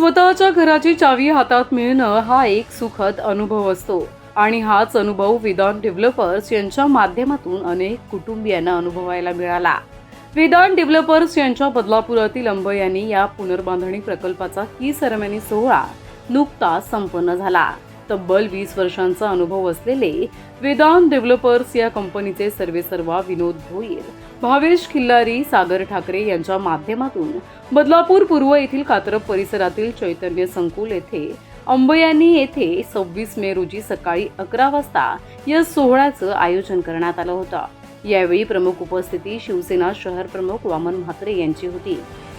स्वतःच्या घराची चावी हातात मिळणं हा एक सुखद अनुभव असतो. आणि हाच अनुभव विदान डेव्हलपर्स यांच्या माध्यमातून अनेक कुटुंबियांना अनुभवायला मिळाला. विदान डेव्हलपर्स यांच्या बदलापुरातील अंब यांनी या पुनर्बांधणी प्रकल्पाचा की सेरेमनी सोहळा नुकताच संपन्न झाला. तब्बल वीस वर्षांचा अनुभव असलेले वेदांत डेव्हलपर्स या कंपनीचे सर्वेसर्वा विनोद भोईर भावेश खिल्लारी सागर ठाकरे यांच्या माध्यमातून बदलापूर पूर्व येथील कात्रप परिसरातील चैतन्य संकुल येथे अंबयानी येथे सव्वीस मे रोजी सकाळी अकरा वाजता या सोहळ्याचं आयोजन करण्यात आलं होतं. यावेळी प्रमुख उपस्थिती शिवसेना शहर प्रमुख वामन म्हात्रे यांची होती.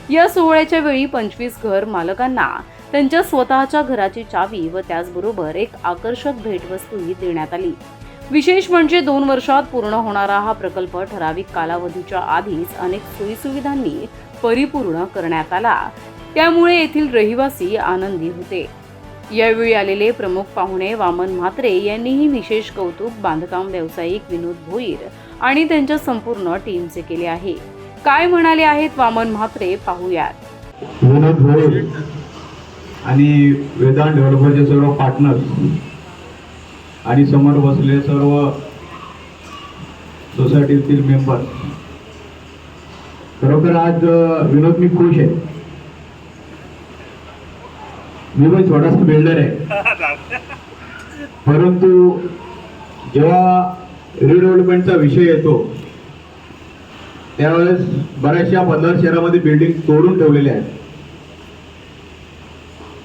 या सोहळ्याच्या वेळी पंचवीस घर मालकांना त्यांच्या स्वतःच्या घराची चावी व त्याचबरोबर एक आकर्षक भेटवस्तूही देण्यात आली. विशेष म्हणजे दोन वर्षात पूर्ण होणारा हा प्रकल्प ठराविक कालावधीच्या आधीच अनेक सोयीसुविधांनी परिपूर्ण करण्यात आला. त्यामुळे येथील रहिवासी आनंदी होते. यावेळी आलेले प्रमुख पाहुणे वामन म्हात्रे यांनीही विशेष कौतुक बांधकाम व्यावसायिक विनोद भोईर आणि त्यांच्या संपूर्ण टीमचे केले आहे. काय म्हणाले आहेत वामन म्हात्रे पाहूयात. विनोद भोईर आणि वेदांत डेव्हलपरचे सर्व पार्टनर्स आणि समोर बसले सर्व सोसायटीतील मेंबर. खरोखर आज विनोद मी खुश आहे. मी पण थोडासा बिल्डर आहे. परंतु जेव्हा रिडेव्हलपमेंटचा विषय येतो त्यावेळेस बऱ्याचशा पंधरा शहरामध्ये बिल्डिंग तोडून ठेवलेल्या आहेत.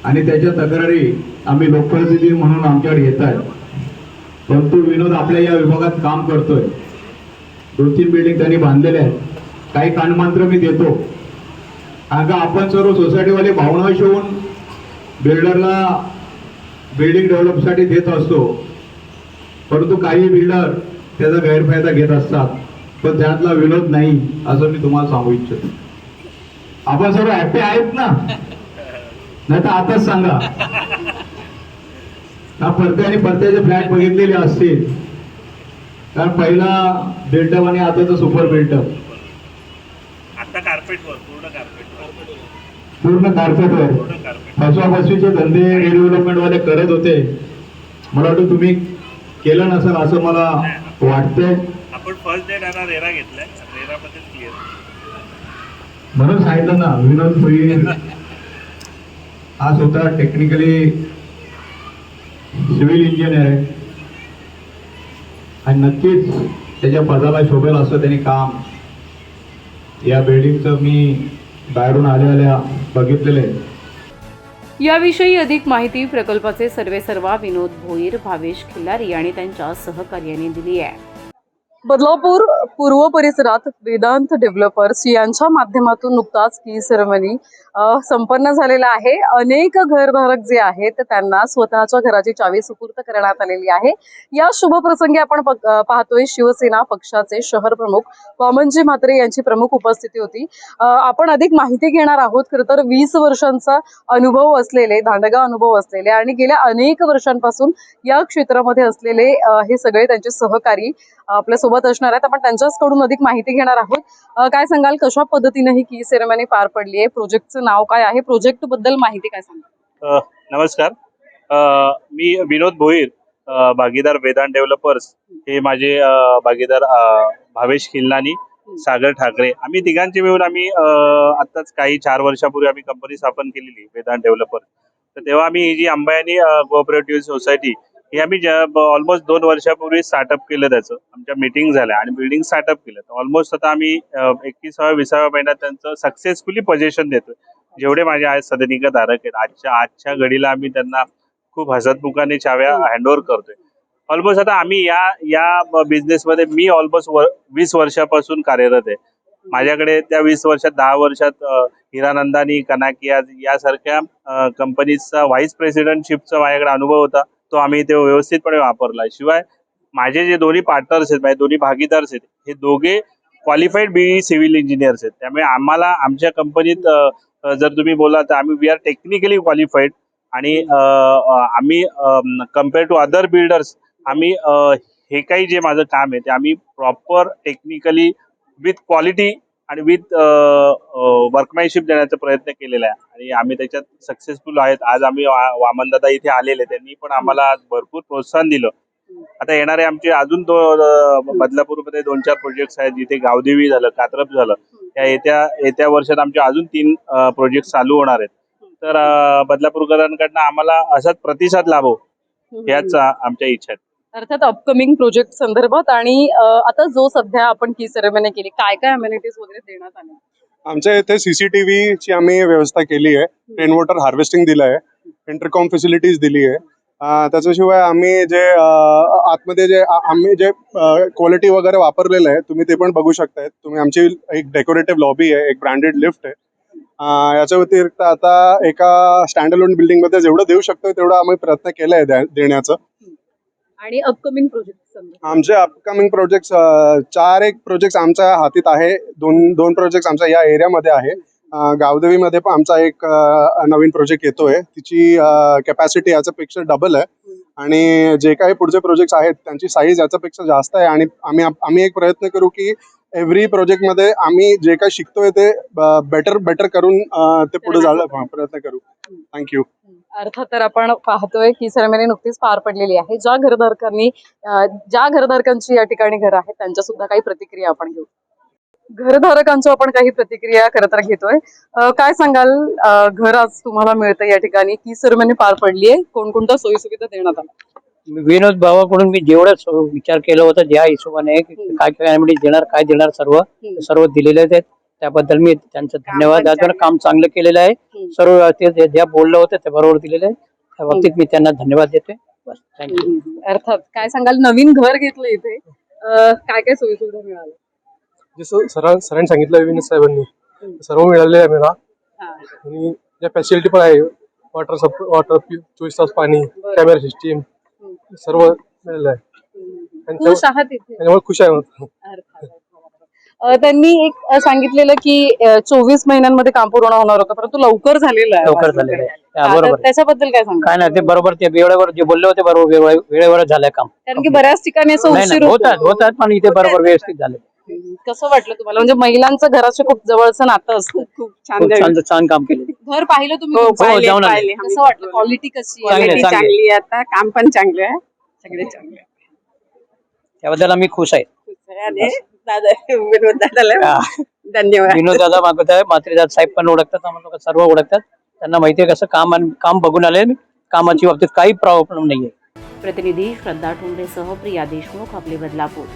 आणि त्याच्या तक्रारी आम्ही लोकप्रतिनिधी म्हणून आमच्याकडे येत आहेत. परंतु विनोद आपल्या या विभागात काम करतोय. दोन तीन बिल्डिंग त्यांनी बांधलेल्या आहेत. काही कानमांत्र मी देतो. कारण का आपण सर्व सोसायटीवाले भावना शिवून बिल्डरला बिल्डिंग डेव्हलपसाठी देत असतो. परंतु काही बिल्डर त्याचा गैरफायदा घेत असतात. पण त्यातला विनोद नाही असं मी तुम्हाला सांगू इच्छितो. आपण सर्व हॅपी आहेत ना? नाही तर आताच सांगा. हा परते आणि परत्याचे फ्लॅट बघितलेले असतील. कारण पहिला बिल्टअप आणि आताचा सुपर बिल्टअप आता कार्पेटवर पूर्ण कार्पेटवर पूर्ण कार्पेटवर कार्पेट फसवा फसवीचे धंदे रिडेव्हलपमेंट वाले करत होते. मला वाटतं तुम्ही केलं नसेल असं मला वाटतंय. आपण फर्स्ट डे आता रेरा घेतलाय. रेरामध्ये क्लिअर म्हणून सांगितलं ना विनोद भोईर हा स्वतः टेक्निकली सिव्हिल इंजिनियर आहे. आणि नक्कीच त्याच्या पदाला शोभेल असं त्यांनी काम या बिल्डिंगचं मी बाहेरून आल्या आल्या बघितलेलं आहे. याविषयी अधिक माहिती प्रकल्पाचे सर्वेसर्वा विनोद भोईर भावेश खिल्लारी आणि त्यांच्या सहकार्याने दिली आहे. बदलापूर पूर्व परिसरात वेदांत डेव्हलपर्स यांच्या माध्यमातून नुकताच की सेरेमनी संपन्न झालेला आहे. अनेक घरधारक जे आहेत त्यांना स्वतःच्या घराची चावी सुपूर्त करण्यात आलेली आहे. या शुभप्रसंगी आपण पाहतोय शिवसेना पक्षाचे शहर प्रमुख वामनजी म्हात्रे यांची प्रमुख उपस्थिती होती. आपण अधिक माहिती घेणार आहोत. खरं तर वीस वर्षांचा अनुभव असलेले दांडगा अनुभव असलेले आणि गेल्या अनेक वर्षांपासून या क्षेत्रामध्ये असलेले हे सगळे त्यांचे सहकारी आपल्या सोबत असणार आहेत. आपण त्यांच्याचकडून अधिक माहिती घेणार आहोत. काय सांगाल? कशा पद्धतीने ही की सेरेमनी पार पडली आहे? प्रोजेक्टचं नाव काय आहे? प्रोजेक्टबद्दल माहिती काय सांगा नमस्कार. मी विनोद भोईर भागीदार वेदांत डेव्हलपर्स हे माझे भागीदार भावेश खिल्लानी सागर ठाकरे. आम्ही तिघांचे मिळून आम्ही आताच आत्ताच काही चार वर्षापूर्वी आम्ही कंपनी स्थापन केलेली वेदांत डेव्हलपर. तर तेव्हा आम्ही ही जी अंबायानी कोऑपरेटिव्ह सोसायटी ही आम्ही ऑलमोस्ट दोन वर्षापूर्वी स्टार्टअप केलं त्याचं. आमच्या मीटिंग झाल्या आणि बिल्डिंग स्टार्टअप केलं. तर ऑलमोस्ट आता आम्ही एकविसाव्या विसाव्या महिन्यात त्यांचं सक्सेसफुली पोझिशन देतोय. जेवढे माझे आज सदनिका धारक आहेत आजच्या आजच्या घडीला आम्ही त्यांना खूप हसतमुखाने चाव्या हँडओव्हर करतोय. ऑलमोस्ट आता आम्ही या या बिझनेसमध्ये मी ऑलमोस्ट वीस वर्षापासून कार्यरत आहे. माझ्याकडे त्या वीस वर्षात दहा वर्षात हिरानंदानी कनाकिया यासारख्या कंपनीजचा व्हाईस प्रेसिडेंटशिपचा माझ्याकडे अनुभव होता. तो आम्ही ते व्यवस्थितपणे वापरला शिवाय माझे जे दोन्ही पार्टनर्स आहेत माझे दोन्ही भागीदार्स आहेत हे दोघे क्वालिफाईड बी सिव्हिल इंजिनियर्स आहेत. त्यामुळे आम्हाला आमच्या कंपनीत जर तुम्ही बोला तर आम्ही वी आर टेक्निकली क्वालिफाईड आणि आम्ही कंपेअर टू अदर बिल्डर्स आम्ही हे काही जे माझं काम आहे ते आम्ही प्रॉपर टेक्निकली विथ क्वालिटी आणि विथ वर्कमॅनशिप देण्याचा प्रयत्न केलेला आहे. आणि आम्ही त्याच्यात सक्सेसफुल आहेत. आज आम्ही वामनदादा इथे आलेले त्यांनी पण आम्हाला आज भरपूर प्रोत्साहन दिलं. आता येणारे आमचे अजून बदलापूरमध्ये दोन चार प्रोजेक्ट्स आहेत. जिथे गावदेवी झालं कात्रप झालं. त्या येत्या येत्या वर्षात आमचे अजून तीन प्रोजेक्ट चालू होणार आहेत. तर बदलापूरकरांकडनं आम्हाला असाच प्रतिसाद लाभो याच आमच्या इच्छा आहेत अर्थात अपकमिंग प्रोजेक्ट संदर्भात आणि आता जो सध्या आपण की सेरेमनी केली काय काय अमेनिटीज वगैरे देण्यात आल्या आमच्या इथे सीसीटीव्ही ची आम्ही व्यवस्था केली आहे. रेन वॉटर हार्वेस्टिंग दिलं आहे इंटरकॉम फॅसिलिटीज दिली आहे. त्याच्याशिवाय आम्ही जे आतमध्ये जे आम्ही जे क्वालिटी वगैरे वापरलेलं आहे तुम्ही ते पण बघू शकताय तुम्ही आमची एक डेकोरेटिव्ह लॉबी आहे एक ब्रँडेड लिफ्ट आहे. याच्या व्यतिरिक्त आता एका स्टँडलोन बिल्डिंगमध्ये जेवढं देऊ शकतो तेवढं आम्ही प्रयत्न केला आहे देण्याचं. आणि अपकमिंग प्रोजेक्ट आमचे अपकमिंग प्रोजेक्ट्स चार एक प्रोजेक्ट आमच्या हातीत आहे. दोन दोन प्रोजेक्ट आमच्या या एरियामध्ये आहे. गावदेवीमध्ये पण आमचा एक नवीन प्रोजेक्ट येतोय. तिची कॅपॅसिटी याच्यापेक्षा डबल आहे. आणि जे काही पुढचे प्रोजेक्ट आहेत त्यांची साईज याच्यापेक्षा जास्त आहे. आणि आम्ही आम्ही एक प्रयत्न करू की एव्हरी प्रोजेक्टमध्ये आम्ही जे काही शिकतोय ते बेटर बेटर करून ते पुढे जायला प्रयत्न करू. थँक्यू अर्थात तर आपण पाहतोय की सेरेमनी नुकतीच पार पडलेली आहे. ज्या घरधारकांनी ज्या घरधारकांची या ठिकाणी घर आहेत त्यांच्या सुद्धा काही प्रतिक्रिया आपण घेऊ. घरधारकांच्या आपण काही प्रतिक्रिया खरं तर घेतोय. काय सांगाल? घर आज तुम्हाला मिळतं या ठिकाणी की सेरेमनी पार पडली आहे कोणकोणत्या सोयी सुविधा देण्यात आल्या? विनोद भावाकडून मी जेवढं विचार केला होता ज्या हिशोबाने. काय काय देणार काय देणार सर्व सर्व दिलेले आहेत. त्याबद्दल मी त्यांचं धन्यवाद. आज काम चांगलं केलेलं आहे. सर्व ते जे- ज्या बोललं होतं ते बरोबर दिलेलं आहे. त्या बाबतीत मी त्यांना धन्यवाद देतोय. बस थँक्यू अर्थात काय सांगाल? नवीन घर घेतलं इथे. काय काय सोयी सुविधा मिळाल्या? जसं सरां सरांनी सांगितलं विनोद साहेबांनी सर्व मिळाले आहे मला. आणि ज्या फॅसिलिटी पण आहे वॉटर सप वॉटर चोवीस तास पाणी कॅमेरा सिस्टीम सर्व मिळालं आहे. त्यामुळे खुश आहे. त्यांनी एक सांगितलेलं की चोवीस महिन्यांमध्ये काम पूर्ण होणार होतं परंतु लवकर झालेलं आहे लवकर झालेलं आहे हा, तर बरोबर आहे. त्याच्याबद्दल काय सांगा काय नाही ते बरोबर ते वेळेवर जे बोलले होते बरोबर वेळे- वेळेवरच झालंय काम कारण की बऱ्याच ठिकाणी असं नाही उशीर नाही होतो. होतात होतात पण इथे बरोबर व्यवस्थित झाले. कसं वाटलं तुम्हाला म्हणजे महिलांचं घराचं खूप जवळचं नातं असतं खूप खूप छान छान काम केले घर पाहिलं तुम्ही हो, तुमचं? हो, जाऊन आले. पाहिले. कसं वाटलं क्वालिटी कशी आहे? चांगली आहे, क्वालिटी चांगली आहे. चांगली आहे आता काम पण चांगलं आहे सगळे चांगले आहे. त्याबद्दल आम्ही खुश आहे आणि दादा विनोद दादाला. धन्यवाद. विनोद दादा मागवत आहे मात्रीदाद साहेब पण ओळखतात आम्हाला लोकं सर्व ओळखतात. त्यांना माहिती आहे कसं काम काम बघून आले. कामाची बाबतीत काही प्रॉब्लेम नाहीये. प्रतिनिधी श्रद्धा ठोंबरेसह प्रिया देशमुख आपले बदलापूर.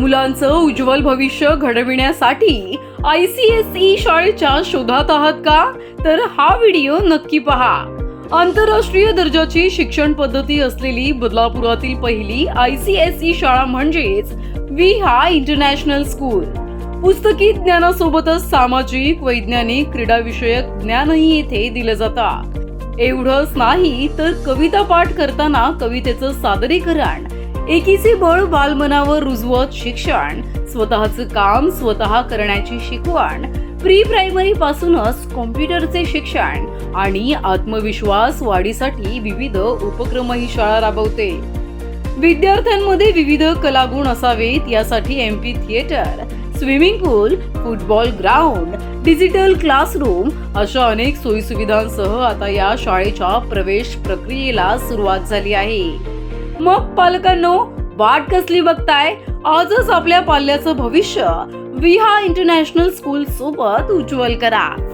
मुलांचं उज्ज्वल भविष्य घडविण्यासाठी आय सी एस ई शाळेच्या शोधात आहात का? तर हा व्हिडिओ नक्की पहा. आंतरराष्ट्रीय दर्जाची शिक्षण पद्धती असलेली बदलापुरातील पहिली आय सी एस ई शाळा म्हणजेच वी हा इंटरनॅशनल स्कूल. पुस्तकी ज्ञानासोबतच सामाजिक वैज्ञानिक क्रीडाविषयक ज्ञानही येथे दिलं जातं. एवढंच नाही तर कविता पाठ करताना कवितेचं सादरीकरण एकीचे बळ बालमनावर रुजवत शिक्षण स्वतःचं काम स्वतः करण्याची शिकवण प्री प्रायमरी पासूनच कॉम्प्युटरचे शिक्षण आणि आत्मविश्वास वाढीसाठी विविध उपक्रमही शाळा राबवते. विद्यार्थ्यांमध्ये विविध कलागुण असावेत यासाठी M P theatre swimming pool football ground digital classroom अशा अनेक सोयीसुविधांसह आता या शाळेच्या प्रवेश प्रक्रियेला सुरुवात झाली आहे. मग पालकांनो वाट कसली बघताय? आजच आपल्या पाल्याचं भविष्य विहा इंटरनॅशनल स्कूल सोबत उज्ज्वल करा.